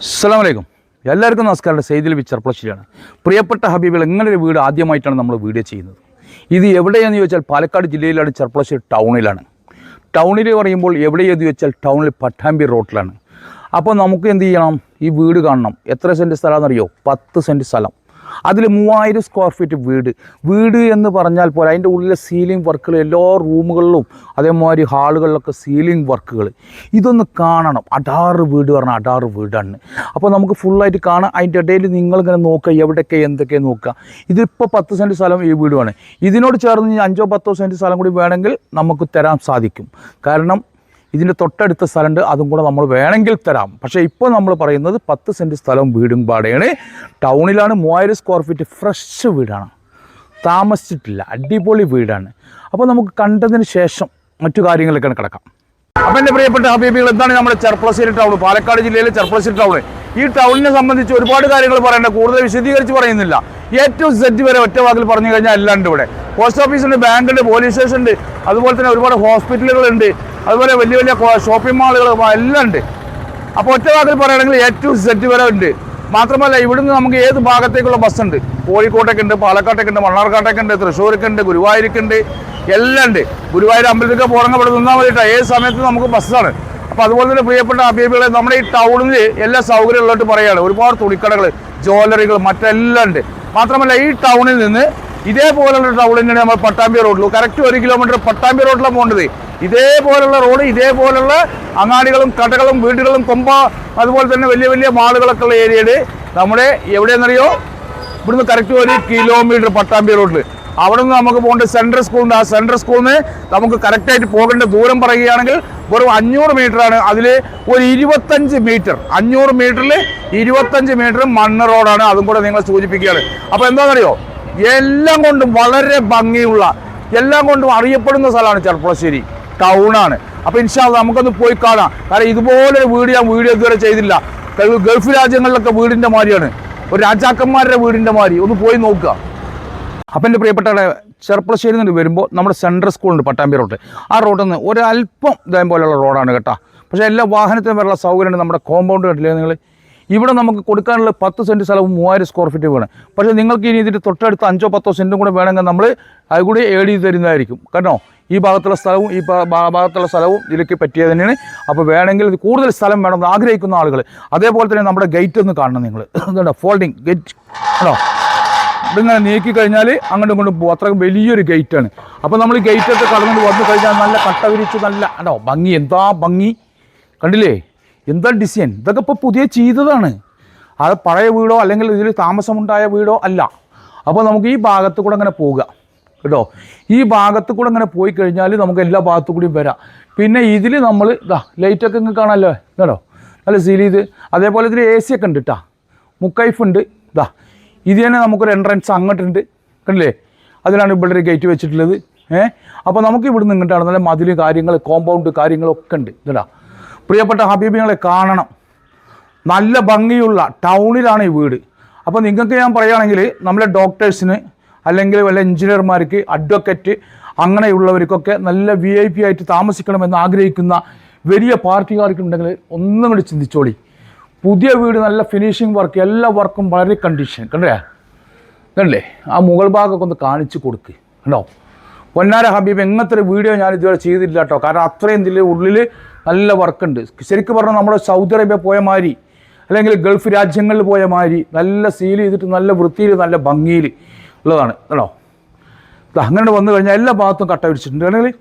അസ്സാം വലൈക്കും എല്ലാവർക്കും നമസ്കാരം. സെയ്തിൽ ബി ചെർപ്പളശ്ശേരിയാണ് പ്രിയപ്പെട്ട ഹബീബികൾ എങ്ങനെ ഒരു വീട് ആദ്യമായിട്ടാണ് നമ്മൾ വീഡിയോ ചെയ്യുന്നത്. ഇത് എവിടെയാണെന്ന് ചോദിച്ചാൽ പാലക്കാട് ജില്ലയിലാണ് ചെർപ്പളശ്ശേരി ടൗണിലാണ്. ടൗണിൽ പറയുമ്പോൾ എവിടെയെന്ന് ചോദിച്ചാൽ ടൗണിൽ പട്ടാമ്പി റോട്ടിലാണ്. അപ്പോൾ നമുക്ക് എന്ത് ചെയ്യണം? ഈ വീട് കാണണം. എത്ര സെന്റ് സ്ഥലമാണെന്നറിയോ പത്ത് സെന്റ് സ്ഥലം. അതിൽ മൂവായിരം സ്ക്വയർ ഫീറ്റ് വീട്. വീട് എന്ന് പറഞ്ഞാൽ പോലെ അതിന്റെ ഉള്ളിലെ സീലിംഗ് വർക്കുകൾ എല്ലാ റൂമുകളിലും അതേമാതിരി ഹാളുകളിലൊക്കെ സീലിംഗ് വർക്കുകൾ ഇതൊന്ന് കാണണം. അടാറ് വീട് പറഞ്ഞാൽ അടാറ് വീടാണ്. അപ്പോൾ നമുക്ക് ഫുള്ളായിട്ട് കാണാം. അതിന്റെ ഇടയിൽ നിങ്ങളിങ്ങനെ നോക്കുക എവിടെയൊക്കെ എന്തൊക്കെ നോക്കുക. ഇതിപ്പോൾ പത്ത് സെന്റ് സ്ഥലം ഈ വീടുമാണ് ഇതിനോട് ചേർന്ന് അഞ്ചോ പത്തോ സെന്റ് സ്ഥലം കൂടി വേണമെങ്കിൽ നമുക്ക് തരാൻ സാധിക്കും. കാരണം ഇതിന്റെ തൊട്ടടുത്ത സ്ഥലമുണ്ട് അതും കൂടെ നമ്മൾ വേണമെങ്കിൽ തരാം. പക്ഷേ ഇപ്പോൾ നമ്മൾ പറയുന്നത് പത്ത് സെന്റ് സ്ഥലവും വീടും പാടെയാണ് ടൗണിലാണ് മൂവായിരം സ്ക്വയർ ഫീറ്റ് ഫ്രഷ് വീടാണ്. താമസിച്ചിട്ടില്ല അടിപൊളി വീടാണ്. അപ്പോൾ നമുക്ക് കണ്ടതിന് ശേഷം മറ്റു കാര്യങ്ങളിലേക്കാണ് കിടക്കാം. അപ്പം എന്റെ പ്രിയപ്പെട്ട ഹബീബികൾ എന്താണ് നമ്മുടെ ചെർപ്പളശ്ശേരി ടൗൺ പാലക്കാട് ജില്ലയിലെ ചെർപ്പളശ്ശേരി ടൗൺ ഈ ടൗണിനെ സംബന്ധിച്ച് ഒരുപാട് കാര്യങ്ങൾ പറയേണ്ട കൂടുതൽ വിശദീകരിച്ച് പറയുന്നില്ല. ഏറ്റവും സെറ്റ് വരെ ഒറ്റ വാക്കിൽ പറഞ്ഞു കഴിഞ്ഞാൽ എല്ലാം ഇവിടെ. പോസ്റ്റ് ഓഫീസുണ്ട് ബാങ്കുണ്ട് പോലീസ് സ്റ്റേഷൻ ഉണ്ട് അതുപോലെ തന്നെ ഒരുപാട് ഹോസ്പിറ്റലുകളുണ്ട് അതുപോലെ വലിയ വലിയ ഷോപ്പിംഗ് മാളുകൾ എല്ലാം ഉണ്ട്. അപ്പോൾ ഒറ്റ വാക്കിൽ പറയുകയാണെങ്കിൽ ഏറ്റവും സെറ്റ് വരെ ഉണ്ട്. മാത്രമല്ല ഇവിടുന്ന് നമുക്ക് ഏത് ഭാഗത്തേക്കുള്ള ബസ് ഉണ്ട്? കോഴിക്കോട്ടേക്ക് ഉണ്ട് പാലക്കാട്ടേക്ക് ഉണ്ട് മണ്ണാർക്കാട്ടേക്ക് ഉണ്ട് തൃശ്ശൂർക്ക് ഉണ്ട് എല്ലാം ഉണ്ട്. ഗുരുവായൂർ അമ്പലത്തിലേക്ക് പോകണമെങ്കിൽ ഇവിടെ നിന്നാൽ മതിയിട്ടാണ് ഏത് സമയത്ത് നമുക്ക് ബസ്സാണ് അപ്പോൾ അതുപോലെ തന്നെ പ്രിയപ്പെട്ട അബീബികളെ നമ്മുടെ ഈ ടൗണിൽ എല്ലാ സൗകര്യം ഉള്ളതായിട്ട് പറയുകയാണ്. ഒരുപാട് തുണിക്കടകൾ ജ്വല്ലറികൾ മറ്റെല്ലാം ഉണ്ട്. മാത്രമല്ല ഈ ടൗണിൽ നിന്ന് ഇതേപോലുള്ള ടൗൺ തന്നെയാണ് നമ്മൾ പട്ടാമ്പി റോഡിൽ കറക്റ്റ് ഒരു കിലോമീറ്റർ പട്ടാമ്പി റോഡിലാണ് പോകേണ്ടത്. ഇതേപോലുള്ള റോഡ് ഇതേപോലുള്ള അങ്ങാടികളും കടകളും വീടുകളും കൊമ്പ അതുപോലെ തന്നെ വലിയ വലിയ മാളുകളൊക്കെ ഉള്ള ഏരിയയിൽ നമ്മുടെ എവിടെയെന്നറിയോ ഇവിടുന്ന് കറക്റ്റ് ഒരു കിലോമീറ്റർ പട്ടാമ്പി റോഡിൽ അവിടെ നിന്ന് നമുക്ക് പോകേണ്ട സെൻട്രൽ സ്കൂളുണ്ട് ആ സെൻട്രൽ സ്കൂളിൽ നിന്ന് നമുക്ക് കറക്റ്റായിട്ട് പോകേണ്ട ദൂരം പറയുകയാണെങ്കിൽ വെറും അഞ്ഞൂറ് ആണ്. അതിൽ ഒരു ഇരുപത്തഞ്ച് മീറ്റർ അഞ്ഞൂറ് മീറ്ററിൽ ഇരുപത്തഞ്ച് മീറ്റർ മണ്ണ് റോഡാണ് അതും കൂടെ നിങ്ങൾ സൂചിപ്പിക്കുകയാണ്. അപ്പോൾ എന്താണെന്നറിയോ? എല്ലാം കൊണ്ടും വളരെ ഭംഗിയുള്ള എല്ലാം കൊണ്ടും അറിയപ്പെടുന്ന സ്ഥലമാണ് ചെർപ്പുളശ്ശേരി. ടൗണാണ് അപ്പോൾ ഇൻഷാല്ല നമുക്കൊന്ന് പോയി കാണാം. കാരണം ഇതുപോലെ വീട് ഞാൻ വീഡിയോ ഇതുവരെ ചെയ്തില്ല. ഗൾഫ് രാജ്യങ്ങളിലൊക്കെ വീടിന്റെ മാതിരിയാണ്. ഒരു രാജാക്കന്മാരുടെ വീടിന്റെ മാതിരി. ഒന്ന് പോയി നോക്കുക. അപ്പം എന്റെ പ്രിയപ്പെട്ട ചെറുപ്പശ്ശേരി നിന്ന് വരുമ്പോൾ നമ്മുടെ സെൻട്രൽ സ്കൂളുണ്ട് പട്ടാമ്പി റോഡ് ആ റോഡിൽ നിന്ന് ഒരല്പം ഇതേ പോലെയുള്ള റോഡാണ് കേട്ടോ. പക്ഷേ എല്ലാ വാഹനത്തിനും വരെയുള്ള സൗകര്യമുണ്ട് നമ്മുടെ കോമ്പൗണ്ട് കണ്ടില്ലേ നിങ്ങൾ ഇവിടെ നമുക്ക് കൊടുക്കാനുള്ള പത്ത് സെന്റ് സ്ഥലവും മൂവായിരം സ്ക്വയർ ഫീറ്റ് വേണം. പക്ഷേ നിങ്ങൾക്ക് ഇനി ഇതിന്റെ തൊട്ടടുത്ത് അഞ്ചോ പത്തോ സെന്റും കൂടെ വേണമെങ്കിൽ നമ്മൾ അത് കൂടി ഏഡ് ചെയ്ത് തരുന്നതായിരിക്കും. കേട്ടോ? ഈ ഭാഗത്തുള്ള സ്ഥലവും ഈ ഭാഗത്തുള്ള സ്ഥലവും ഇതിലേക്ക് പറ്റിയത് തന്നെയാണ്. അപ്പോൾ വേണമെങ്കിൽ കൂടുതൽ സ്ഥലം വേണമെന്ന് ആഗ്രഹിക്കുന്ന ആളുകൾ അതേപോലെ തന്നെ നമ്മുടെ ഗേറ്റ് ഒന്ന് കാണണം നിങ്ങൾ എന്താണ് ഫോൾഡിങ് ഗേറ്റ് ആണോ ഇതിങ്ങനെ നീക്കി കഴിഞ്ഞാൽ അങ്ങോട്ടും ഇങ്ങോട്ടും പോകും. അത്രയും വലിയൊരു ഗേറ്റാണ് അപ്പോൾ നമ്മൾ ഈ ഗേറ്റൊക്കെ കടന്നുകൊണ്ട് വന്നു കഴിഞ്ഞാൽ നല്ല കട്ട വിരിച്ച് നല്ല അല്ലോ ഭംഗി എന്താ ഭംഗി? കണ്ടില്ലേ? എന്താ ഡിസൈൻ ഇതൊക്കെ ഇപ്പോൾ പുതിയ ചെയ്തതാണ്. അത് പഴയ വീടോ അല്ലെങ്കിൽ ഇതിൽ താമസമുണ്ടായ വീടോ അല്ല. അപ്പോൾ നമുക്ക് ഈ ഭാഗത്ത് കൂടെ അങ്ങനെ പോവുക. കേട്ടോ? ഈ ഭാഗത്ത് കൂടെ അങ്ങനെ പോയി കഴിഞ്ഞാൽ നമുക്ക് എല്ലാ ഭാഗത്തു കൂടിയും വരാം. പിന്നെ ഇതിൽ നമ്മൾ ഇതാ ലൈറ്റൊക്കെ ഇങ്ങനെ കാണാമല്ലോ കേട്ടോ നല്ല സീൽ ചെയ്ത്. അതേപോലെ ഇതിൽ എ സി ഒക്കെ ഉണ്ട് കേട്ടോ മുക്കൈഫ് ഉണ്ട്. ഇതാ ഇത് തന്നെ നമുക്കൊരു എൻട്രൻസ് അങ്ങോട്ടുണ്ട്. കണ്ടില്ലേ? അതിലാണ് ഇവിടെ ഒരു ഗേറ്റ് വെച്ചിട്ടുള്ളത്. ഏ? അപ്പോൾ നമുക്ക് ഇവിടെ നിന്ന് ഇങ്ങോട്ടാണ് നല്ല മതിൽ കാര്യങ്ങൾ കോമ്പൗണ്ട് കാര്യങ്ങളൊക്കെ ഉണ്ട്. ഇതാ പ്രിയപ്പെട്ട ഹബീബികളെ കാണണം. നല്ല ഭംഗിയുള്ള ടൗണിലാണ് ഈ വീട്. അപ്പോൾ നിങ്ങൾക്ക് ഞാൻ പറയുകയാണെങ്കിൽ നമ്മളെ ഡോക്ടേഴ്സിന് അല്ലെങ്കിൽ വല്ല എഞ്ചിനീയർമാർക്ക് അഡ്വക്കറ്റ് അങ്ങനെയുള്ളവർക്കൊക്കെ നല്ല വി ഐ പി ആയിട്ട് താമസിക്കണമെന്ന് ആഗ്രഹിക്കുന്ന വലിയ പാർട്ടിക്കാർക്കുണ്ടെങ്കിൽ ഒന്നും കൂടി ചിന്തിച്ചോളി. പുതിയ വീട് നല്ല ഫിനിഷിംഗ് വർക്ക് എല്ലാ വർക്കും വളരെ കണ്ടീഷൻ കണ്ടേ കണ്ടില്ലേ? ആ മുകൾ ഭാഗമൊക്കെ ഒന്ന് കാണിച്ചു കൊടുക്ക്. കണ്ടോ? പൊന്നാര ഹബീബ് എങ്ങനത്തെ ഒരു വീഡിയോ ഞാൻ ഇതുവരെ ചെയ്തില്ല കേട്ടോ. കാരണം അത്രയും ഇതിൽ ഉള്ളിൽ നല്ല വർക്കുണ്ട് ശരിക്കും പറഞ്ഞാൽ നമ്മുടെ സൗദി അറേബ്യ പോയ മാതിരി അല്ലെങ്കിൽ ഗൾഫ് രാജ്യങ്ങളിൽ പോയ മാതിരി നല്ല സീൽ ചെയ്തിട്ട് നല്ല വൃത്തിയിൽ നല്ല ഭംഗിയിൽ ഉള്ളതാണ്. കേട്ടോ അങ്ങനെ വന്നു കഴിഞ്ഞാൽ എല്ലാ ഭാഗത്തും കട്ട പിടിച്ചിട്ടുണ്ട്. അല്ലെങ്കിൽ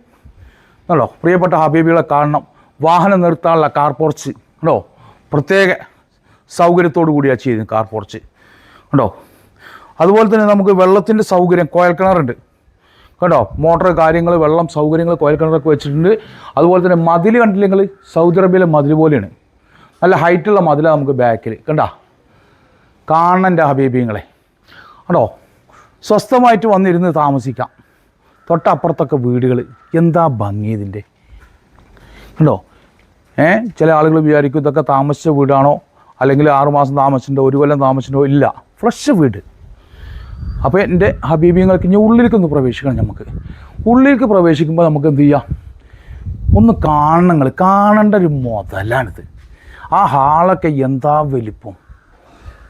കേട്ടോ പ്രിയപ്പെട്ട ഹബീബികളെ കാണണം. വാഹനം നിർത്താനുള്ള കാർ പോർച്ച് കേട്ടോ പ്രത്യേക സൗകര്യത്തോടു കൂടിയാണ് ചെയ്യുന്നത് കാർ പോർച്ച്. കണ്ടോ? അതുപോലെ തന്നെ നമുക്ക് വെള്ളത്തിന്റെ സൗകര്യം കോയൽ കിണറുണ്ട് കേട്ടോ മോട്ടർ കാര്യങ്ങൾ വെള്ളം സൗകര്യങ്ങൾ കോയൽ കിണറൊക്കെ വെച്ചിട്ടുണ്ട്. അതുപോലെ തന്നെ മതിൽ കണ്ടില്ലെങ്കിൽ സൗദി അറേബ്യയിലെ മതിൽ പോലെയാണ്. നല്ല ഹൈറ്റുള്ള മതിലാണ് നമുക്ക് ബാക്കിൽ കണ്ടാ? കാണണ്ട ഹബീബിങ്ങളെ. കണ്ടോ? സ്വസ്ഥമായിട്ട് വന്നിരുന്ന് താമസിക്കാം. തൊട്ടപ്പുറത്തൊക്കെ വീടുകൾ എന്താ ഭംഗി ഇതിന്റെ കണ്ടോ? ഏ? ചില ആളുകൾ വിചാരിക്കും ഇതൊക്കെ താമസിച്ച വീടാണോ? അല്ലെങ്കിൽ ആറുമാസം താമസിച്ചിട്ടുണ്ടോ ഒരു കൊല്ലം താമസിച്ചിട്ടോ ഇല്ല. ഫ്രഷ് വീട്. അപ്പോൾ എന്റെ ഹബീബിയങ്ങൾക്ക് ഇനി ഉള്ളിലേക്ക് ഒന്ന് പ്രവേശിക്കണം നമുക്ക്. ഉള്ളിലേക്ക് പ്രവേശിക്കുമ്പോൾ നമുക്ക് എന്ത് ചെയ്യാം? ഒന്ന് കാണണങ്ങൾ. കാണേണ്ട ഒരു മുതലാണിത്. ആ ഹാളൊക്കെ എന്താ വലിപ്പം?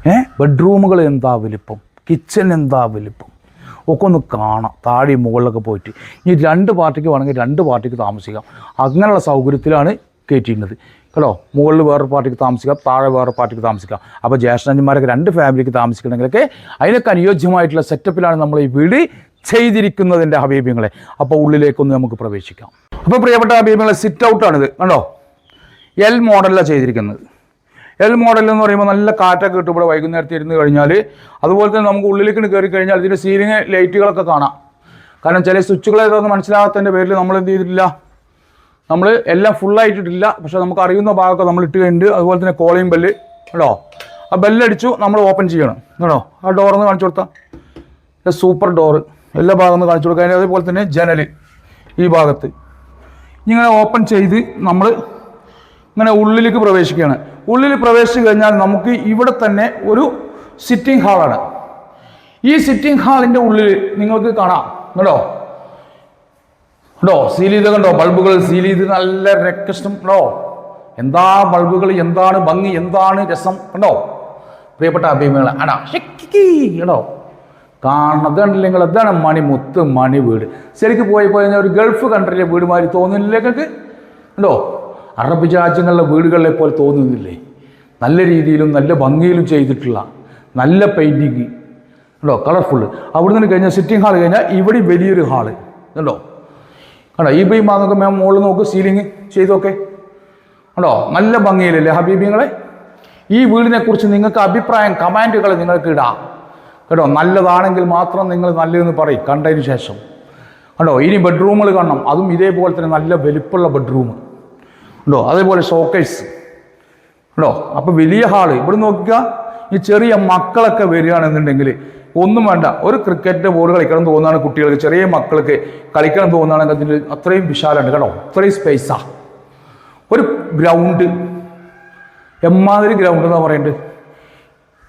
ഏ? ബെഡ്റൂമുകൾ എന്താ വലിപ്പം? കിച്ചൺ എന്താ വലിപ്പം? ഒക്കെ ഒന്ന് കാണാം. താഴെ മുകളിലൊക്കെ പോയിട്ട്. ഇനി രണ്ട് പാർട്ടിക്ക് വേണമെങ്കിൽ രണ്ട് പാർട്ടിക്ക് താമസിക്കാം. അങ്ങനെയുള്ള സൗകര്യത്തിലാണ് കയറ്റിയിരുന്നത് കേട്ടോ? മുകളിൽ വേറൊരു പാർട്ടിക്ക് താമസിക്കാം താഴെ വേറെ പാർട്ടിക്ക് താമസിക്കാം. അപ്പോൾ ജ്യേഷ്ഠന്മാരൊക്കെ രണ്ട് ഫാമിലിക്ക് താമസിക്കണമെങ്കിലൊക്കെ അതിനൊക്കെ അനുയോജ്യമായിട്ടുള്ള സെറ്റപ്പിലാണ് നമ്മൾ ഈ വീട് ചെയ്തിരിക്കുന്നതിന്റെ ഹബീബ്യങ്ങളെ അപ്പോൾ ഉള്ളിലേക്കൊന്ന് നമുക്ക് പ്രവേശിക്കാം. അപ്പോൾ പ്രിയപ്പെട്ട ഹബീബ്യങ്ങളെ സിറ്റ് ഔട്ടാണിത് കണ്ടോ? എൽ മോഡലിലാണ് ചെയ്തിരിക്കുന്നത്. എൽ മോഡൽ എന്ന് പറയുമ്പോൾ നല്ല കാറ്റൊക്കെ കിട്ടും. ഇവിടെ വൈകുന്നേരത്തെ ഇരുന്ന് കഴിഞ്ഞാൽ അതുപോലെ തന്നെ നമുക്ക് ഉള്ളിലേക്ക് കയറി കഴിഞ്ഞാൽ ഇതിന്റെ സീലിംഗ് ലൈറ്റുകളൊക്കെ കാണാം. കാരണം ചില സ്വിച്ചുകളെ ഏതാണെന്ന് മനസ്സിലാകാത്തതിന്റെ പേരിൽ നമ്മൾ എന്ത് ചെയ്തിട്ടില്ല? നമ്മൾ എല്ലാം ഫുള്ളായിട്ടിട്ടില്ല പക്ഷെ നമുക്ക് അറിയുന്ന ഭാഗമൊക്കെ നമ്മൾ ഇട്ട് കഴിഞ്ഞിട്ട് അതുപോലെ തന്നെ കോളിംഗ് ബെല്ല് കേട്ടോ ആ ബെല്ലടിച്ചു നമ്മൾ ഓപ്പൺ ചെയ്യണം. കേട്ടോ ആ ഡോറിന്ന് കാണിച്ചു കൊടുത്താൽ സൂപ്പർ ഡോറ് എല്ലാ ഭാഗത്തുനിന്ന് കാണിച്ചു കൊടുക്കുക അതേപോലെ തന്നെ ജനൽ ഈ ഭാഗത്ത്. ഇങ്ങനെ ഓപ്പൺ ചെയ്ത് നമ്മൾ ഇങ്ങനെ ഉള്ളിലേക്ക് പ്രവേശിക്കുകയാണ്. ഉള്ളിൽ പ്രവേശിച്ചു കഴിഞ്ഞാൽ നമുക്ക് ഇവിടെ തന്നെ ഒരു സിറ്റിംഗ് ഹാളാണ് ഈ സിറ്റിംഗ് ഹാളിന്റെ ഉള്ളിൽ നിങ്ങൾക്ക് കാണാം. കേട്ടോ കേട്ടോ സീൽ ചെയ്ത് കണ്ടോ? ബൾബുകൾ സീൽ ചെയ്ത് നല്ല രക്തം കേട്ടോ എന്താ ബൾബുകൾ? എന്താണ് ഭംഗി? എന്താണ് രസം? കണ്ടോ പ്രിയപ്പെട്ട അഭിമുഖങ്ങൾ അടാ കേട്ടോ കാണുന്നത് കണ്ടില്ല നിങ്ങൾ അതാണ് മണി മുത്ത് മണി വീട്. ശരിക്ക് പോയി പോയി ഒരു ഗൾഫ് കൺട്രിയിലെ വീട് മാതിരി തോന്നുന്നില്ല നിങ്ങൾക്ക്? ഉണ്ടോ? അറബ് രാജ്യങ്ങളിലെ വീടുകളിലെ പോലെ തോന്നുന്നില്ലേ? നല്ല രീതിയിലും നല്ല ഭംഗിയിലും ചെയ്തിട്ടുള്ള നല്ല പെയിന്റിങ് ഉണ്ടോ? കളർഫുള്ള് അവിടെ നിന്ന് കഴിഞ്ഞാൽ സിറ്റിംഗ് ഹാൾ കഴിഞ്ഞാൽ ഇവിടെ വലിയൊരു ഹാൾ കണ്ടോ കണ്ടോ? ഈ ബീം മാന്നൊക്കെ മാം മുകളിൽ നോക്ക് സീലിംഗ് ചെയ്തൊക്കെ. കണ്ടോ? നല്ല ഭംഗിയിലല്ലേ ഹബീബിങ്ങളെ? ഈ വീടിനെ കുറിച്ച് നിങ്ങൾക്ക് അഭിപ്രായം കമാൻഡുകൾ നിങ്ങൾക്ക് ഇടാം. കേട്ടോ നല്ലതാണെങ്കിൽ മാത്രം നിങ്ങൾ നല്ലതെന്ന് പറയും. കണ്ടതിന് ശേഷം. കണ്ടോ? ഇനി ബെഡ്റൂമുകൾ കാണണം. അതും ഇതേപോലെ തന്നെ നല്ല വലുപ്പുള്ള ബെഡ്റൂം ഉണ്ടോ അതേപോലെ ഷോക്കേഴ്സ് ഉണ്ടോ അപ്പോൾ വലിയ ഹാൾ ഇവിടെ നോക്കുക ഈ ചെറിയ മക്കളൊക്കെ വരികയാണെന്നുണ്ടെങ്കിൽ ഒന്നും വേണ്ട. ഒരു ക്രിക്കറ്റ് ബോൾ കളിക്കണം തോന്നുന്നതാണ് കുട്ടികൾക്ക് ചെറിയ മക്കൾക്ക് കളിക്കണം തോന്നുകയാണെങ്കിൽ അതിന് അത്രയും വിശാലമുണ്ട് കേട്ടോ. അത്രയും സ്പേസാ ഒരു ഗ്രൗണ്ട് എമ്മാതിരി ഗ്രൗണ്ട് എന്നാ പറയുന്നത്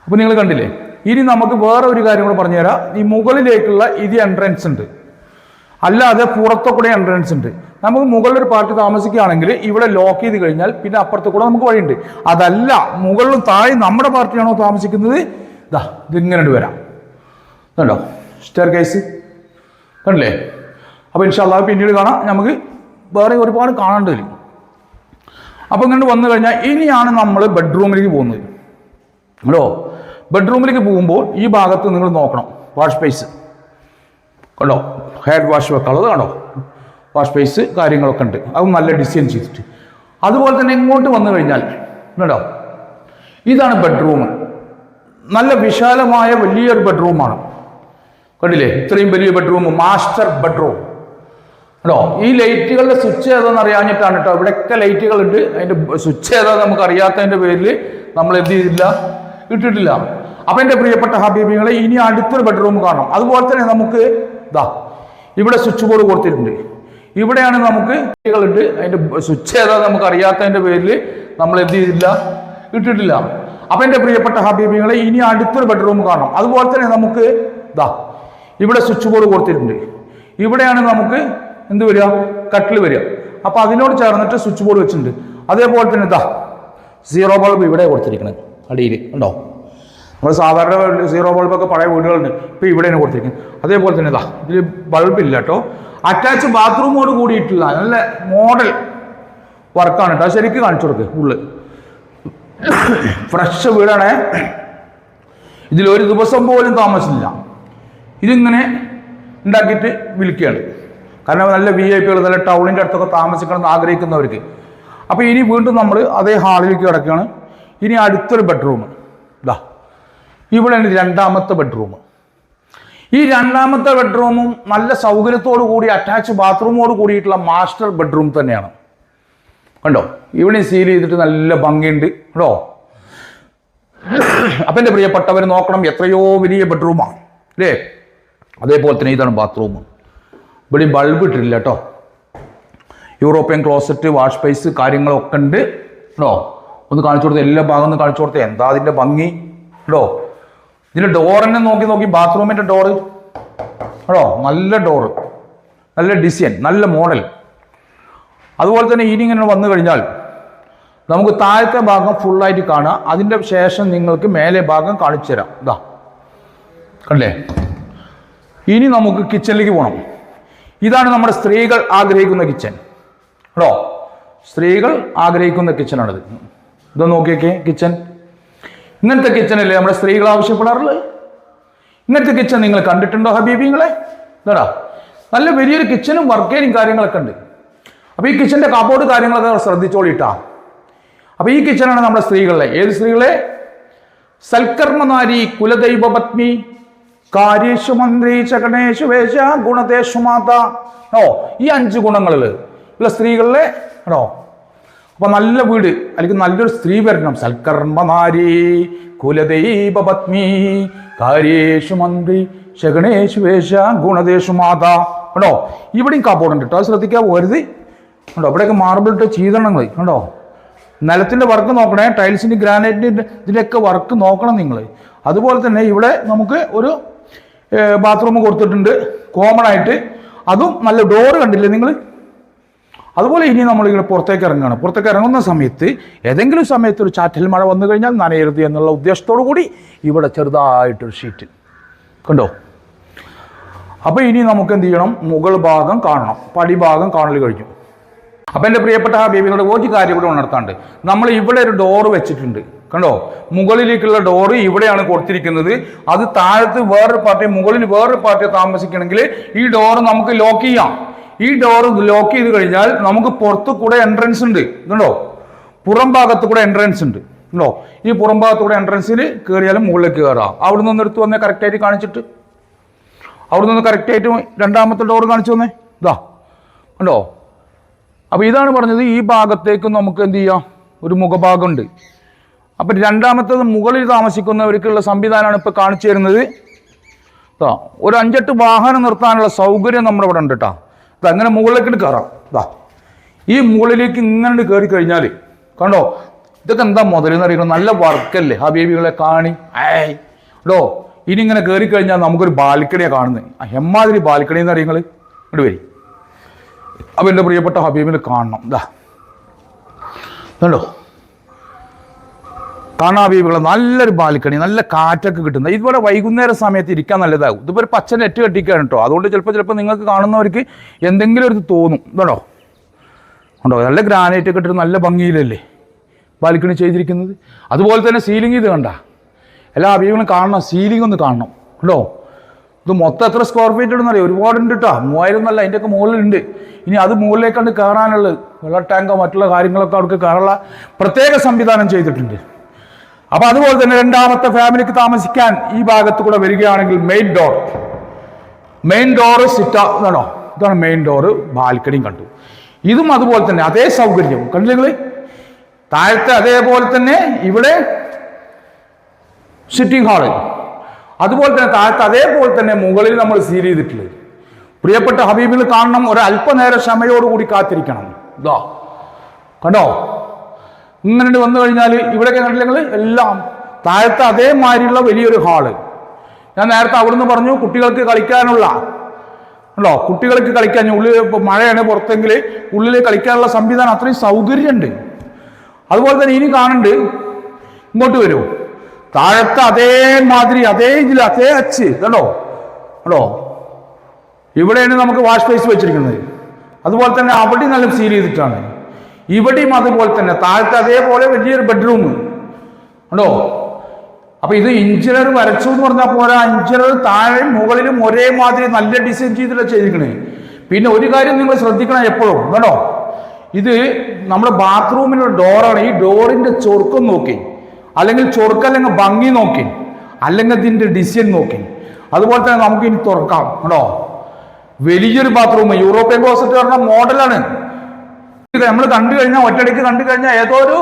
അപ്പോൾ നിങ്ങൾ കണ്ടില്ലേ? ഇനി നമുക്ക് വേറെ ഒരു കാര്യം കൂടെ പറഞ്ഞുതരാം ഈ മുകളിലേക്കുള്ള ഇത് എൻട്രൻസ് ഉണ്ട്. അല്ലാതെ പുറത്തു കൂടെ എൻട്രൻസ് ഉണ്ട്. നമുക്ക് മുകളിലൊരു പാർട്ടി താമസിക്കുകയാണെങ്കിൽ ഇവിടെ ലോക്ക് ചെയ്ത് കഴിഞ്ഞാൽ പിന്നെ അപ്പുറത്ത് കൂടെ നമുക്ക് വഴിയുണ്ട്. അതല്ല മുകളിലും താഴെ നമ്മുടെ പാർട്ടിയാണോ താമസിക്കുന്നത്? ഇതാ ഇതിങ്ങനെ വരാം. കണ്ടോ? സ്റ്റെയർ കേസ് കണ്ടില്ലേ അപ്പോൾ ഇൻഷാല്ലാ പിന്നീട് കാണാം. നമുക്ക് വേറെ ഒരുപാട് കാണേണ്ടി വരും അപ്പോൾ ഇങ്ങോട്ട് വന്നു കഴിഞ്ഞാൽ ഇനിയാണ് നമ്മൾ ബെഡ്റൂമിലേക്ക് പോകുന്നത്. ഹലോ ബെഡ്റൂമിലേക്ക് പോകുമ്പോൾ ഈ ഭാഗത്ത് നിങ്ങൾ നോക്കണം. വാഷ് സ്പേസ് കണ്ടോ? ഹെയർ വാഷ് വെക്കാനുള്ളത് കണ്ടോ? വാഷ് സ്പേസ് കാര്യങ്ങളൊക്കെ ഉണ്ട്. അത് നല്ല ഡിസൈൻ ചെയ്തിട്ട്. അതുപോലെ തന്നെ ഇങ്ങോട്ട് വന്നു കഴിഞ്ഞാൽ കണ്ടോ? ഇതാണ് ബെഡ്റൂം നല്ല വിശാലമായ വലിയൊരു ബെഡ്റൂമാണ് കണ്ടില്ലേ? ഇത്രയും വലിയ ബെഡ്റൂം മാസ്റ്റർ ബെഡ്റൂം കേട്ടോ ഈ ലൈറ്റുകളുടെ സ്വിച്ച് ഏതാണെന്ന് അറിയാഞ്ഞിട്ടാണ് കേട്ടോ. ഇവിടെയൊക്കെ ലൈറ്റുകളുണ്ട്. അതിന്റെ സ്വിച്ച് ഏതാണെന്ന് നമുക്ക് അറിയാത്തതിന്റെ പേരിൽ നമ്മൾ എന്ത് ചെയ്തില്ല ഇട്ടിട്ടില്ല. അപ്പം എന്റെ പ്രിയപ്പെട്ട ഹബീബികളെ ഇനി അടുത്തൊരു ബെഡ്റൂം കാണണം അതുപോലെ തന്നെ നമുക്ക് ഇതാ ഇവിടെ സ്വിച്ച് ബോർഡ് കൊടുത്തിട്ടുണ്ട്. ഇവിടെയാണ് നമുക്ക് ലൈറ്റുകളുണ്ട്. അതിന്റെ സ്വിച്ച് ഏതാണെന്ന് നമുക്ക് അറിയാത്തതിന്റെ പേരിൽ നമ്മൾ എന്ത് ചെയ്തില്ല ഇട്ടിട്ടില്ല. അപ്പം എന്റെ പ്രിയപ്പെട്ട ഹബീബികളെ ഇനി അടുത്തൊരു ബെഡ്റൂം കാണണം അതുപോലെ തന്നെ നമുക്ക് ഇതാ ഇവിടെ സ്വിച്ച് ബോർഡ് കൊടുത്തിട്ടുണ്ട്. ഇവിടെയാണ് നമുക്ക് എന്ത് വരിക? കട്ടിൽ വരിക. അപ്പോൾ അതിനോട് ചേർന്നിട്ട് സ്വിച്ച് ബോർഡ് വെച്ചിട്ടുണ്ട്. അതേപോലെ തന്നെ ഇതാ സീറോ ബൾബ് ഇവിടെ കൊടുത്തിരിക്കുന്നത് അടിയിൽ ഉണ്ടോ നമ്മൾ സാധാരണ സീറോ ബൾബൊക്കെ പഴയ വീടുകളുണ്ട്. ഇപ്പോൾ ഇവിടെയാണ് കൊടുത്തിരിക്കുന്നത്. അതേപോലെ തന്നെ ഇതാ ഇതിൽ ബൾബ് ഇല്ല കേട്ടോ. അറ്റാച്ച് ബാത്റൂമോട് കൂടിയിട്ടുള്ള നല്ല മോഡൽ വർക്കാണ് കേട്ടോ. ശരിക്ക് കാണിച്ചു കൊടുക്ക് ഉള്ളു ഫ്രഷ് വീടാണേ. ഇതിൽ ഒരു ദിവസം പോലും താമസമില്ല ഇതിങ്ങനെ ഉണ്ടാക്കിയിട്ട് വിൽക്കുകയാണ്. കാരണം നല്ല വി ഐ പികൾ നല്ല ടൗണിന്റെ അടുത്തൊക്കെ താമസിക്കണം എന്ന് ആഗ്രഹിക്കുന്നവർക്ക്. അപ്പോൾ ഇനി വീണ്ടും നമ്മൾ അതേ ഹാളിലേക്ക് കിടക്കുകയാണ്. ഇനി അടുത്തൊരു ബെഡ്റൂം. ഇതാ ഇവിടെയാണ് രണ്ടാമത്തെ ബെഡ്റൂം. ഈ രണ്ടാമത്തെ ബെഡ്റൂമും നല്ല സൗകര്യത്തോടു കൂടി അറ്റാച്ച് ബാത്റൂമോട് കൂടിയിട്ടുള്ള മാസ്റ്റർ ബെഡ്റൂം തന്നെയാണ്. കണ്ടോ? ഇവിടെ സീൽ ചെയ്തിട്ട് നല്ല ഭംഗിയുണ്ട്. കേട്ടോ അപ്പം എന്റെ പ്രിയപ്പെട്ടവർ നോക്കണം എത്രയോ വലിയ ബെഡ്റൂമാണ്. അല്ലേ? അതേപോലെ തന്നെ ഇതാണ് ബാത്റൂം ഇവിടെ ബൾബ് ഇട്ടിട്ടില്ല കേട്ടോ യൂറോപ്യൻ ക്ലോസറ്റ് വാഷ് സ്പേസ് കാര്യങ്ങളൊക്കെ ഉണ്ട് കേട്ടോ ഒന്ന് കാണിച്ചു കൊടുത്ത് എല്ലാ ഭാഗം ഒന്ന് കാണിച്ചു കൊടുത്ത് എന്താ അതിന്റെ ഭംഗി കേട്ടോ ഇതിന്റെ ഡോറിനെ നോക്കി നോക്കി ബാത്റൂമിന്റെ ഡോറ് കേട്ടോ നല്ല ഡോറ് നല്ല ഡിസൈൻ നല്ല മോഡൽ അതുപോലെ തന്നെ ഇനി ഇങ്ങനെ വന്നു കഴിഞ്ഞാൽ നമുക്ക് താഴത്തെ ഭാഗം ഫുള്ളായിട്ട് കാണാം. അതിന്റെ ശേഷം നിങ്ങൾക്ക് മേലെ ഭാഗം കാണിച്ചു തരാം. ഇതാ കണ്ടേ ഇനി നമുക്ക് കിച്ചണിലേക്ക് പോകണം ഇതാണ് നമ്മുടെ സ്ത്രീകൾ ആഗ്രഹിക്കുന്ന കിച്ചൺ. കേട്ടോ സ്ത്രീകൾ ആഗ്രഹിക്കുന്ന കിച്ചണാണിത്. ഇത് നോക്കിയൊക്കെ കിച്ചൺ. ഇങ്ങനത്തെ കിച്ചണല്ലേ നമ്മുടെ സ്ത്രീകൾ ആവശ്യപ്പെടാറുള്ളത്? ഇങ്ങനത്തെ കിച്ചൺ നിങ്ങൾ കണ്ടിട്ടുണ്ടോ ഹബീബിങ്ങളെ ഇതാടാ. നല്ല വലിയൊരു കിച്ചനും വർക്കേനും കാര്യങ്ങളൊക്കെ ഉണ്ട്. അപ്പോൾ ഈ കിച്ചന്റെ കബോർഡ് കാര്യങ്ങളൊക്കെ ശ്രദ്ധിച്ചോളിട്ടാ. അപ്പോൾ ഈ കിച്ചണാണ് നമ്മുടെ സ്ത്രീകളെ ഏത് സ്ത്രീകളെ? സൽക്കർമ്മനാരി കുലദൈവ പത്നി കാര്യേഷു മന്ത്രി ചകണേഷു വേശ ഗുണതേഷു മാത. ഓ ഈ അഞ്ച് ഗുണങ്ങളിൽ ഉള്ള സ്ത്രീകളിലെ ആണോ? അപ്പൊ നല്ല വീട് അല്ലെങ്കിൽ നല്ലൊരു സ്ത്രീ വരണം. സൽക്കർമ്മനാരി കുലദൈവ പത്നി കാര്യേഷു മന്ത്രി ശകണേഷു വേശ ഗുണദേശു മാത. കണ്ടോ ഇവിടെയും കാപ്പോടുണ്ട് കേട്ടോ ശ്രദ്ധിക്കാൻ പോരുത് ഉണ്ടോ ഇവിടെയൊക്കെ മാർബിൾ ഇട്ട് ചീതണങ്ങൾ കണ്ടോ നിലത്തിന്റെ വർക്ക് നോക്കണേ ടൈൽസിന്റെ ഗ്രാനൈറ്റിന്റെ ഇതിന്റെയൊക്കെ വർക്ക് നോക്കണം നിങ്ങൾ അതുപോലെ തന്നെ ഇവിടെ നമുക്ക് ഒരു ബാത്റൂം കൊടുത്തിട്ടുണ്ട്. കോമൺ ആയിട്ട്. അതും നല്ല ഡോറ് കണ്ടില്ലേ നിങ്ങൾ അതുപോലെ ഇനി നമ്മളിങ്ങനെ പുറത്തേക്ക് ഇറങ്ങുകയാണ്. പുറത്തേക്ക് ഇറങ്ങുന്ന സമയത്ത് ഏതെങ്കിലും സമയത്ത് ഒരു ചാറ്റൽ മഴ വന്നു കഴിഞ്ഞാൽ നനയരുത് എന്നുള്ള ഉദ്ദേശത്തോടു കൂടി ഇവിടെ ചെറുതായിട്ടൊരു ഷീറ്റ് കണ്ടോ? അപ്പോൾ ഇനി നമുക്ക് എന്ത് ചെയ്യണം? മുകൾ ഭാഗം കാണണം. പടിഭാഗം കാണൽ കഴിഞ്ഞു അപ്പം എന്റെ പ്രിയപ്പെട്ട ഹബീബികളുടെ ഒരു കാര്യം ഇവിടെ ഉണർത്താണ്ട് നമ്മൾ ഇവിടെ ഒരു ഡോറ് വെച്ചിട്ടുണ്ട്. കണ്ടോ? മുകളിലേക്കുള്ള ഡോറ് ഇവിടെയാണ് കൊടുത്തിരിക്കുന്നത്. അത് താഴത്ത് വേറൊരു പാർട്ടി മുകളിൽ വേറൊരു പാർട്ടി താമസിക്കണമെങ്കിൽ ഈ ഡോറ് നമുക്ക് ലോക്ക് ചെയ്യാം. ഈ ഡോർ ലോക്ക് ചെയ്ത് കഴിഞ്ഞാൽ നമുക്ക് പുറത്ത് കൂടെ എൻട്രൻസ് ഉണ്ട്. കണ്ടോ? പുറം ഭാഗത്ത് കൂടെ എൻട്രൻസ് ഉണ്ട്. ഉണ്ടോ ഈ പുറം ഭാഗത്ത് കൂടെ എൻട്രൻസിൽ കയറിയാലും മുകളിലേക്ക് കയറാം അവിടെ നിന്ന് എടുത്ത് വന്നേ കറക്റ്റായിട്ട് കാണിച്ചിട്ട്. അവിടെ നിന്ന് കറക്റ്റായിട്ട് രണ്ടാമത്തെ ഡോർ കാണിച്ചു വന്നേ. ഇതാ ഉണ്ടോ അപ്പോൾ ഇതാണ് പറഞ്ഞത് ഈ ഭാഗത്തേക്ക് നമുക്ക് എന്ത് ചെയ്യാം? ഒരു മുഖഭാഗമുണ്ട് അപ്പം രണ്ടാമത്തത് മുകളിൽ താമസിക്കുന്നവർക്കുള്ള സംവിധാനമാണ് ഇപ്പോൾ കാണിച്ചു തരുന്നത്. ഒരു അഞ്ചെട്ട് വാഹനം നിർത്താനുള്ള സൗകര്യം നമ്മുടെ ഇവിടെ ഉണ്ട് കേട്ടോ അങ്ങനെ മുകളിലേക്ക് കയറാം ഇതാ ഈ മുകളിലേക്ക് ഇങ്ങനെ കയറി കഴിഞ്ഞാൽ കണ്ടോ? ഇതൊക്കെ എന്താ മുതലെന്ന് അറിയണം നല്ല വർക്കല്ലേ ആ ബേബികളെ കാണി. ഏയ് കേട്ടോ ഇനി ഇങ്ങനെ കയറി കഴിഞ്ഞാൽ നമുക്കൊരു ബാൽക്കണിയാണ് കാണുന്നത്. എമ്മാതിരി ബാൽക്കണി എന്ന് അറിയുന്നത് ഇങ്ങോട്ട് വരി. അപ്പം എന്റെ പ്രിയപ്പെട്ട ഹബീബിനെ കാണണം. ഇതാ കണ്ടോ? കാണാ ഹബീബികളെ നല്ലൊരു ബാൽക്കണി നല്ല കാറ്റൊക്കെ കിട്ടുന്ന. ഇതുപോലെ വൈകുന്നേര സമയത്ത് ഇരിക്കാൻ നല്ലതാകും ഇതിപ്പോൾ ഒരു പച്ച നെറ്റ് കെട്ടിക്കാണ് കേട്ടോ അതുകൊണ്ട് ചിലപ്പോൾ ചിലപ്പോൾ നിങ്ങൾക്ക് കാണുന്നവർക്ക് എന്തെങ്കിലും ഒരു തോന്നും. ഇതാണോ ഉണ്ടോ? നല്ല ഗ്രാനൈറ്റ് ഒക്കെ ഇട്ടിട്ട് നല്ല ഭംഗിയിലല്ലേ ബാൽക്കണി ചെയ്തിരിക്കുന്നത്? അതുപോലെ തന്നെ സീലിംഗ് ഇത് കണ്ട. എല്ലാ അഭിമുഖങ്ങളും കാണണം സീലിംഗ് ഒന്ന് കാണണം. കേട്ടോ ഇത് മൊത്തം എത്ര സ്ക്വയർ ഫീറ്റ് ഉണ്ടെന്ന് അറിയാം ഒരുപാടുണ്ട് കേട്ടോ മൂവായിരം എന്നല്ല അതിന്റെയൊക്കെ മുകളിലുണ്ട്. ഇനി അത് മുകളിലേക്കാണ്ട് കയറാനുള്ളത് വെള്ള ടാങ്കോ മറ്റുള്ള കാര്യങ്ങളൊക്കെ അവർക്ക് കയറാനുള്ള പ്രത്യേക സംവിധാനം ചെയ്തിട്ടുണ്ട്. അപ്പോൾ അതുപോലെ തന്നെ രണ്ടാമത്തെ ഫാമിലിക്ക് താമസിക്കാൻ ഈ ഭാഗത്ത് കൂടെ വരികയാണെങ്കിൽ മെയിൻ ഡോർ മെയിൻ ഡോറ് സിറ്റ് ആണോ ഇതാണ്? മെയിൻ ഡോറ് ബാൽക്കണിയും കണ്ടു. ഇതും അതുപോലെ തന്നെ അതേ സൗകര്യം. കണ്ടില്ലേ താഴത്തെ അതേപോലെ തന്നെ ഇവിടെ സിറ്റിംഗ് ഹാൾ അതുപോലെ തന്നെ താഴത്തെ അതേപോലെ തന്നെ മുകളിൽ നമ്മൾ സീൽ ചെയ്തിട്ടുള്ളത്. പ്രിയപ്പെട്ട ഹബീബിൽ കാണണം ഒരു ക്ഷമയോടുകൂടി കാത്തിരിക്കണം. ഇതാ. കണ്ടോ? ഇങ്ങനെ വന്നു കഴിഞ്ഞാൽ ഇവിടെയൊക്കെ കണ്ടില്ലെങ്കിൽ എല്ലാം താഴത്തെ അതേമാതിരിയുള്ള വലിയൊരു ഹാൾ ഞാൻ നേരത്തെ അവിടുന്ന് പറഞ്ഞു കുട്ടികൾക്ക് കളിക്കാനുള്ള ഉണ്ടോ? കുട്ടികൾക്ക് കളിക്കാൻ ഉള്ളിൽ ഇപ്പോൾ മഴയാണ് പുറത്തെങ്കിൽ ഉള്ളിൽ കളിക്കാനുള്ള സംവിധാനം അത്രയും സൗകര്യമുണ്ട്. അതുപോലെ തന്നെ ഇനി കാണണ്ട് ഇങ്ങോട്ട് വരൂ. താഴത്തെ അതേമാതിരി അതേ ഇതിൽ അതേ അച്ച് കണ്ടോ കണ്ടോ ഇവിടെയാണ് നമുക്ക് വാഷ് ബേസ് വെച്ചിരിക്കുന്നത്. അതുപോലെ തന്നെ അവിടെ നല്ല സീൽ ചെയ്തിട്ടാണ്. ഇവിടെയും അതുപോലെ തന്നെ താഴത്തെ അതേപോലെ വലിയൊരു ബെഡ്റൂം ഉണ്ടോ അപ്പൊ ഇത് ഇഞ്ചിനർ വരച്ചു എന്ന് പറഞ്ഞാൽ പോരാ ഇഞ്ചിനർ താഴെ മുകളിലും ഒരേ മാതിരി നല്ല ഡിസൈൻ ചെയ്തിട്ടുള്ള ചെയ്തിരിക്കണേ. പിന്നെ ഒരു കാര്യം നിങ്ങൾ ശ്രദ്ധിക്കണം എപ്പോഴും കേട്ടോ ഇത് നമ്മുടെ ബാത്റൂമിനൊരു ഡോറാണ് ഈ ഡോറിന്റെ ചൊറുക്കം നോക്കി അല്ലെങ്കിൽ ചൊറുക്കം അല്ലെങ്കിൽ ഭംഗി നോക്കി അല്ലെങ്കിൽ ഇതിന്റെ ഡിസൈൻ നോക്കി. അതുപോലെ തന്നെ നമുക്ക് ഇനി തുറക്കാം കേട്ടോ വലിയൊരു ബാത്റൂം യൂറോപ്യൻ ക്ലോസറ്റ് പറഞ്ഞ മോഡലാണ് ഇത് നമ്മൾ കണ്ടു കഴിഞ്ഞാൽ ഒറ്റയടിക്ക് കണ്ടു കഴിഞ്ഞാൽ ഏതോ ഒരു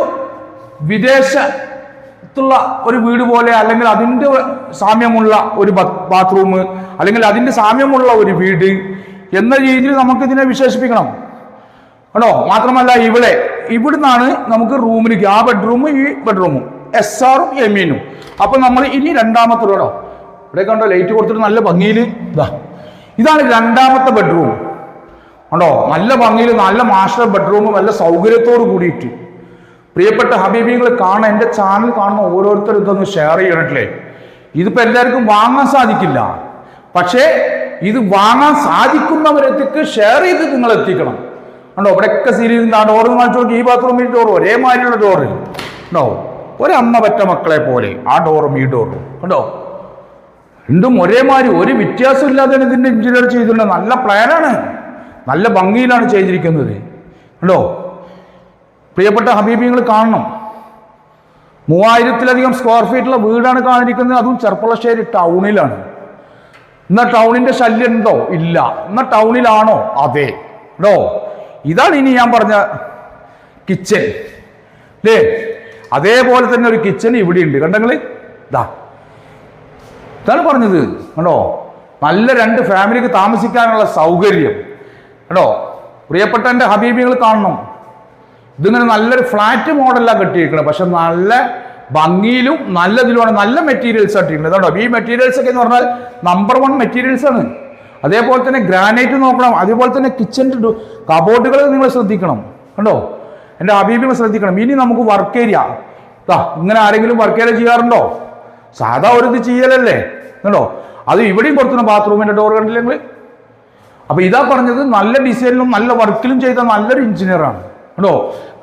വിദേശത്തുള്ള ഒരു വീട് പോലെ അല്ലെങ്കിൽ അതിന്റെ സാമ്യമുള്ള ഒരു ബാത്റൂം അല്ലെങ്കിൽ അതിന്റെ സാമ്യമുള്ള ഒരു വീട് എന്ന രീതിയിൽ നമുക്ക് ഇതിനെ വിശേഷിപ്പിക്കണം. കേട്ടോ മാത്രമല്ല ഇവിടെ ഇവിടുന്നാണ് നമുക്ക് റൂമിലേക്ക് ആ ബെഡ്റൂം ഈ ബെഡ്റൂമും എസ് ആറും എമീനും അപ്പൊ നമ്മൾ ഇനി രണ്ടാമത്തെ കേട്ടോ ഇവിടെ കണ്ടോ ലൈറ്റ് കൊടുത്തിട്ട് നല്ല ഭംഗിയിൽ ഇതാ ഇതാണ് രണ്ടാമത്തെ ബെഡ്റൂം. കണ്ടോ? നല്ല ഭംഗിയിൽ നല്ല മാസ്റ്റർ ബെഡ്റൂം നല്ല സൗകര്യത്തോട് കൂടിയിട്ട്. പ്രിയപ്പെട്ട ഹബീബികൾ കാണാൻ എന്റെ ചാനൽ കാണുന്ന ഓരോരുത്തരും ഇതൊന്ന് ഷെയർ ചെയ്യണട്ടില്ലേ? ഇതിപ്പോൾ എല്ലാവർക്കും വാങ്ങാൻ സാധിക്കില്ല. പക്ഷേ ഇത് വാങ്ങാൻ സാധിക്കുന്നവരെത്തിക്ക് ഷെയർ ചെയ്ത് നിങ്ങൾ എത്തിക്കണം. ഉണ്ടോ ഇവിടെയൊക്കെ സീരീസ് ആ ഡോറ് കാണിച്ചു നോക്കി ഈ ബാത്റൂമിൽ ഡോറും ഒരേ മാതിരിയുള്ള ഡോറ് ഉണ്ടോ ഒരമ്മ പറ്റ മക്കളെ പോലെ ആ ഡോറും ഈ ഡോറും കണ്ടോ? രണ്ടും ഒരേമാതിരി ഒരു വ്യത്യാസമില്ലാതെയാണ് ഇതിന്റെ എഞ്ചിനീയർ ചെയ്തിട്ടുണ്ട് നല്ല പ്ലാനാണ് നല്ല ഭംഗിയിലാണ് ചെയ്തിരിക്കുന്നത്. കണ്ടോ? പ്രിയപ്പെട്ട ഹബീബി നിങ്ങൾ കാണണം. മൂവായിരത്തിലധികം സ്ക്വയർ ഫീറ്റുള്ള വീടാണ് കാണിക്കുന്നത്. അതും ചെർപ്പളശ്ശേരി ടൗണിലാണ് എന്നാ ടൗണിന്റെ ശല്യം ഉണ്ടോ? ഇല്ല. എന്നാ ടൗണിലാണോ അതെ. ഉണ്ടോ ഇതാണ് ഇനി ഞാൻ പറഞ്ഞ കിച്ചൻ അല്ലേ അതേപോലെ തന്നെ ഒരു കിച്ചൺ ഇവിടെ ഉണ്ട് കണ്ടെങ്കിൽ ഇതാ ഇതാണ് പറഞ്ഞത്. കണ്ടോ? നല്ല രണ്ട് ഫാമിലിക്ക് താമസിക്കാനുള്ള സൗകര്യം. കേട്ടോ പ്രിയപ്പെട്ട എന്റെ ഹബീബികൾ കാണണം. ഇതിങ്ങനെ നല്ലൊരു ഫ്ലാറ്റ് മോഡലാണ് കെട്ടിയിരിക്കുന്നത് പക്ഷെ നല്ല ഭംഗിയിലും നല്ലതിലുമാണ് നല്ല മെറ്റീരിയൽസ് കെട്ടിയിരിക്കുന്നത് കേട്ടോ ഈ മെറ്റീരിയൽസ് ഒക്കെ എന്ന് പറഞ്ഞാൽ നമ്പർ വൺ മെറ്റീരിയൽസ് ആണ്. അതേപോലെ തന്നെ ഗ്രാനൈറ്റ് നോക്കണം. അതേപോലെ തന്നെ കിച്ചന്റെ കബോർഡുകൾ നിങ്ങൾ ശ്രദ്ധിക്കണം. കണ്ടോ? എന്റെ ഹബീബികൾ ശ്രദ്ധിക്കണം. ഇനി നമുക്ക് വർക്ക് ഏരിയ ഇങ്ങനെ ആരെങ്കിലും വർക്ക് ഏരിയ ചെയ്യാറുണ്ടോ? സാധാ ഒരു ഇത് ചെയ്യലല്ലേ? കണ്ടോ? അത് ഇവിടെയും കൊടുത്തുന്ന ബാത്റൂമിന്റെ ഡോർ കണ്ടില്ലേ നിങ്ങൾ അപ്പൊ ഇതാ പറഞ്ഞത് നല്ല ഡിസൈനിലും നല്ല വർക്കിലും ചെയ്ത നല്ലൊരു എഞ്ചിനീയറാണ് കണ്ടോ?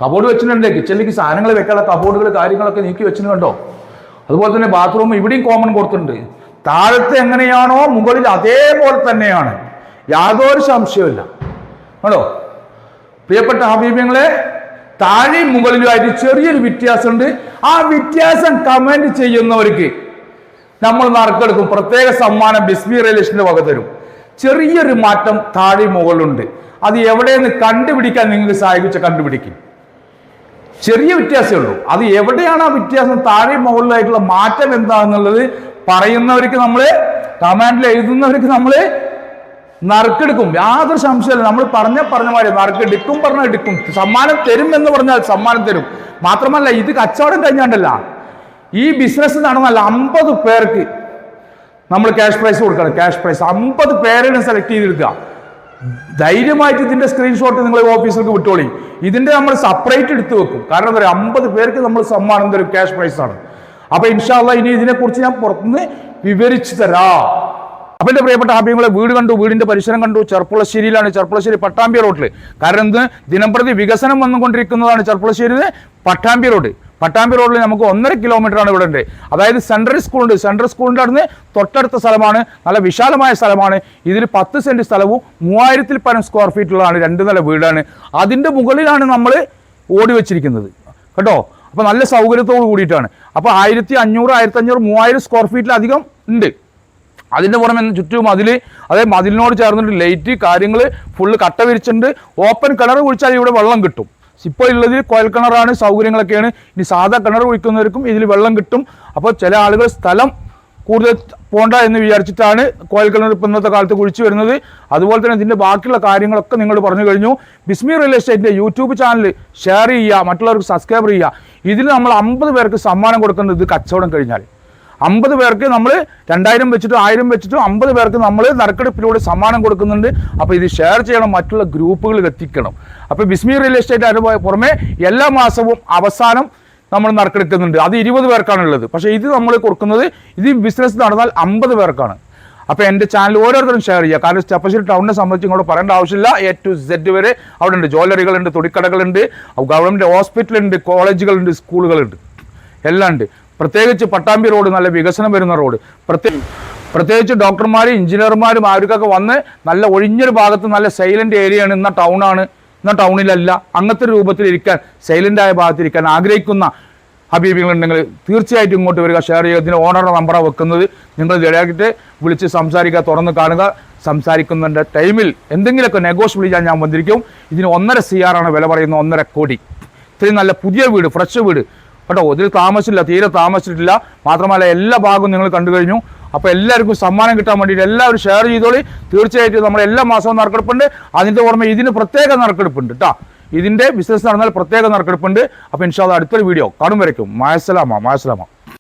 കബോർഡ് വെച്ചിട്ടുണ്ട്. കിച്ചണിലേക്ക് സാധനങ്ങൾ വെക്കാനുള്ള കബോർഡുകൾ കാര്യങ്ങളൊക്കെ നീക്കി വെച്ചിട്ടുണ്ട് കണ്ടോ? അതുപോലെ തന്നെ ബാത്റൂം ഇവിടെയും കോമൺ കൊടുത്തിട്ടുണ്ട്. താഴത്തെ എങ്ങനെയാണോ മുകളിൽ അതേപോലെ തന്നെയാണ്. യാതൊരു സംശയമില്ല കണ്ടോ? പ്രിയപ്പെട്ട ഹബീബങ്ങളെ താഴെയും മുകളിലുമായിട്ട് ചെറിയൊരു വ്യത്യാസമുണ്ട്. ആ വ്യത്യാസം കമന്റ് ചെയ്യുന്നവർക്ക് നമ്മൾ നറുക്കെടുക്കും പ്രത്യേക സമ്മാനം ബിസ്മി റിലേഷന്റെ വക തരും. ചെറിയൊരു മാറ്റം താഴെ മുകളിലുണ്ട്. അത് എവിടെയെന്ന് കണ്ടുപിടിക്കാൻ നിങ്ങൾക്ക് സഹായിച്ച കണ്ടുപിടിക്കും. ചെറിയ വ്യത്യാസമേ ഉള്ളൂ. അത് എവിടെയാണ് ആ വ്യത്യാസം താഴെ മുകളിലായിട്ടുള്ള മാറ്റം എന്താണെന്നുള്ളത് പറയുന്നവർക്ക് നമ്മൾ കമാൻഡിൽ എഴുതുന്നവർക്ക് നമ്മൾ നറുക്കെടുക്കും. യാതൊരു സംശയമില്ല നമ്മൾ പറഞ്ഞ പറഞ്ഞ മാതിരി നറുക്കെടുക്കും പറഞ്ഞാൽ എടുക്കും. സമ്മാനം തരും എന്ന് പറഞ്ഞാൽ സമ്മാനം തരും. മാത്രമല്ല ഇത് കച്ചവടം കഴിഞ്ഞാണ്ടല്ല. ഈ ബിസിനസ് നടന്നല്ല അമ്പത് പേർക്ക് നമ്മൾ ക്യാഷ് പ്രൈസ് കൊടുക്കണം. ക്യാഷ് പ്രൈസ് അമ്പത് പേരാണ് സെലക്ട് ചെയ്തെടുക്കുക. ധൈര്യമായിട്ട് ഇതിന്റെ സ്ക്രീൻഷോട്ട് നിങ്ങൾ ഓഫീസിലേക്ക് വിട്ടോളി. ഇതിന്റെ നമ്മൾ സെപ്പറേറ്റ് എടുത്തു വെക്കും. കാരണം എന്താ പറയുക അമ്പത് പേർക്ക് നമ്മൾ സമ്മാനം തരും ക്യാഷ് പ്രൈസ് ആണ്. അപ്പൊ ഇൻഷാല്ല ഇനി ഇതിനെക്കുറിച്ച് ഞാൻ പുറത്തുനിന്ന് വിവരിച്ചു തരാം. അപ്പൊ എന്റെ പ്രിയപ്പെട്ട ആഭ്യങ്ങളെ വീട് കണ്ടു വീടിന്റെ പരിസരം കണ്ടു ചെർപ്പുളശ്ശേരിയിലാണ്. ചെർപ്പുളശ്ശേരി പട്ടാമ്പി റോഡിൽ കാരണം ഇന്ന് ദിനംപ്രതി വികസനം വന്നുകൊണ്ടിരിക്കുന്നതാണ് ചെർപ്പുളശ്ശേരിയിലെ പട്ടാമ്പി റോഡ്. പട്ടാമ്പി റോഡിൽ നമുക്ക് ഒന്നര കിലോമീറ്റർ ആണ് ഇവിടെ ഉണ്ട്. അതായത് സെൻട്രൽ സ്കൂളുണ്ട് സെൻട്രൽ സ്കൂളിന്റെ അടുത്ത് തൊട്ടടുത്ത സ്ഥലമാണ്. നല്ല വിശാലമായ സ്ഥലമാണ്. ഇതിൽ പത്ത് സെന്റ് സ്ഥലവും മൂവായിരത്തിൽ പരം സ്ക്വയർ ഫീറ്റുള്ളതാണ് രണ്ട് നില വീടാണ്. അതിന്റെ മുകളിലാണ് നമ്മൾ ഓടി വെച്ചിരിക്കുന്നത്. കേട്ടോ? അപ്പോൾ നല്ല സൗകര്യത്തോട് കൂടിയിട്ടാണ്. അപ്പോൾ ആയിരത്തി അഞ്ഞൂറ് ആയിരത്തി അഞ്ഞൂറ് മൂവായിരം സ്ക്വയർ ഫീറ്റിലധികം ഉണ്ട്. അതിന്റെ പുറമെ ചുറ്റും മതിൽ അതായത് മതിലിനോട് ചേർന്നിട്ട് ലൈറ്റ് കാര്യങ്ങൾ ഫുള്ള് കട്ട വിരിച്ചിട്ടുണ്ട്. ഓപ്പൺ കിണർ കുഴിച്ചാൽ ഇവിടെ വെള്ളം കിട്ടും. ഇപ്പോൾ ഉള്ളതിൽ കോയൽ കിണറാണ് സൗകര്യങ്ങളൊക്കെയാണ്. ഇനി സാധാ കിണർ കുഴിക്കുന്നവർക്കും ഇതിൽ വെള്ളം കിട്ടും. അപ്പോൾ ചില ആളുകൾ സ്ഥലം കൂടുതൽ പോണ്ട എന്ന് വിചാരിച്ചിട്ടാണ് കോയൽ കിണർ ഇപ്പം ഇന്നത്തെ കാലത്ത് കുഴിച്ചു വരുന്നത്. അതുപോലെ തന്നെ ഇതിന്റെ ബാക്കിയുള്ള കാര്യങ്ങളൊക്കെ നിങ്ങൾ പറഞ്ഞു കഴിഞ്ഞു. ബിസ്മി റിയൽ എസ്റ്റേറ്റിന്റെ യൂട്യൂബ് ചാനൽ ഷെയർ ചെയ്യുക മറ്റുള്ളവർക്ക് സബ്സ്ക്രൈബ് ചെയ്യുക. ഇതിൽ നമ്മൾ അമ്പത് പേർക്ക് സമ്മാനം കൊടുക്കുന്നത് ഇത് കച്ചവടം കഴിഞ്ഞാൽ. അമ്പത് പേർക്ക് നമ്മൾ രണ്ടായിരം വെച്ചിട്ടും ആയിരം വെച്ചിട്ടും അമ്പത് പേർക്ക് നമ്മൾ നറുക്കെടുപ്പിലൂടെ സമ്മാനം കൊടുക്കുന്നുണ്ട്. അപ്പോൾ ഇത് ഷെയർ ചെയ്യണം മറ്റുള്ള ഗ്രൂപ്പുകളിൽ എത്തിക്കണം. അപ്പോൾ ബിസ്മി റിയൽ എസ്റ്റേറ്റ് അനുഭവ പുറമെ എല്ലാ മാസവും അവസാനം നമ്മൾ നറുക്കെടുക്കുന്നുണ്ട്. അത് ഇരുപത് പേർക്കാണുള്ളത്. പക്ഷേ ഇത് നമ്മൾ കൊടുക്കുന്നത് ഇത് ബിസിനസ് നടന്നാൽ അമ്പത് പേർക്കാണ്. അപ്പോൾ എന്റെ ചാനൽ ഓരോരുത്തരും ഷെയർ ചെയ്യുക. കാരണം ചപ്പശ്ശേരി ടൗണിനെ സംബന്ധിച്ച് ഇങ്ങോട്ട് പറയേണ്ട ആവശ്യമില്ല. എ ടു സെഡ് വരെ അവിടെ ഉണ്ട് ജ്വല്ലറികളുണ്ട് തുണിക്കടകളുണ്ട് ഗവൺമെന്റ് ഹോസ്പിറ്റലുണ്ട് കോളേജുകളുണ്ട് സ്കൂളുകളുണ്ട് എല്ലാം ഉണ്ട്. പ്രത്യേകിച്ച് പട്ടാമ്പി റോഡ് നല്ല വികസനം വരുന്ന റോഡ്. പ്രത്യേക പ്രത്യേകിച്ച് ഡോക്ടർമാരും എഞ്ചിനീയർമാരും ആർക്കൊക്കെ വന്ന് നല്ല ഒഴിഞ്ഞൊരു ഭാഗത്ത് നല്ല സൈലന്റ് ഏരിയയാണ്. ഇന്ന ടൗണാണ് ഇന്ന ടൗണിലല്ല അങ്ങനത്തെ രൂപത്തിൽ ഇരിക്കാൻ സൈലന്റ് ആയ ഭാഗത്ത് ഇരിക്കാൻ ആഗ്രഹിക്കുന്ന ഹബീബികളുണ്ടെങ്കിൽ തീർച്ചയായിട്ടും ഇങ്ങോട്ട് വരിക. ഷെയർ ഇതിന്റെ ഓണറുടെ നമ്പറാണ് വെക്കുന്നത് നിങ്ങൾ ഇടയാക്കിയിട്ട് വിളിച്ച് സംസാരിക്കുക. തുറന്ന് കാണുക. സംസാരിക്കുന്നതിന്റെ ടൈമിൽ എന്തെങ്കിലുമൊക്കെ നെഗോഷ്യബിൾ ചെയ്യാൻ ഞാൻ വന്നിരിക്കും. ഇതിന് ഒന്നര സി ആറാണ് വില പറയുന്നത് ഒന്നര കോടി. ഇത്രയും നല്ല പുതിയ വീട് ഫ്രഷ് വീട്. കേട്ടോ ഇതിൽ താമസിച്ചില്ല തീരെ താമസിച്ചിട്ടില്ല. മാത്രമല്ല എല്ലാ ഭാഗവും നിങ്ങൾ കണ്ടു കഴിഞ്ഞു. അപ്പോൾ എല്ലാവർക്കും സമ്മാനം കിട്ടാൻ വേണ്ടിയിട്ട് എല്ലാവരും ഷെയർ ചെയ്തോളി. തീർച്ചയായിട്ടും നമ്മൾ എല്ലാ മാസവും നറുക്കെടുപ്പുണ്ട്. അതിന്റെ പുറമെ ഇതിന് പ്രത്യേക നറുക്കെടുപ്പുണ്ട് കേട്ടോ ഇതിന്റെ ബിസിനസ് നടന്നാൽ പ്രത്യേക നറുക്കെടുപ്പുണ്ട്. അപ്പോൾ ഇൻഷാല്ല അടുത്തൊരു വീഡിയോ കാണും വരയ്ക്കും. മായസലാമ മായസലാമ.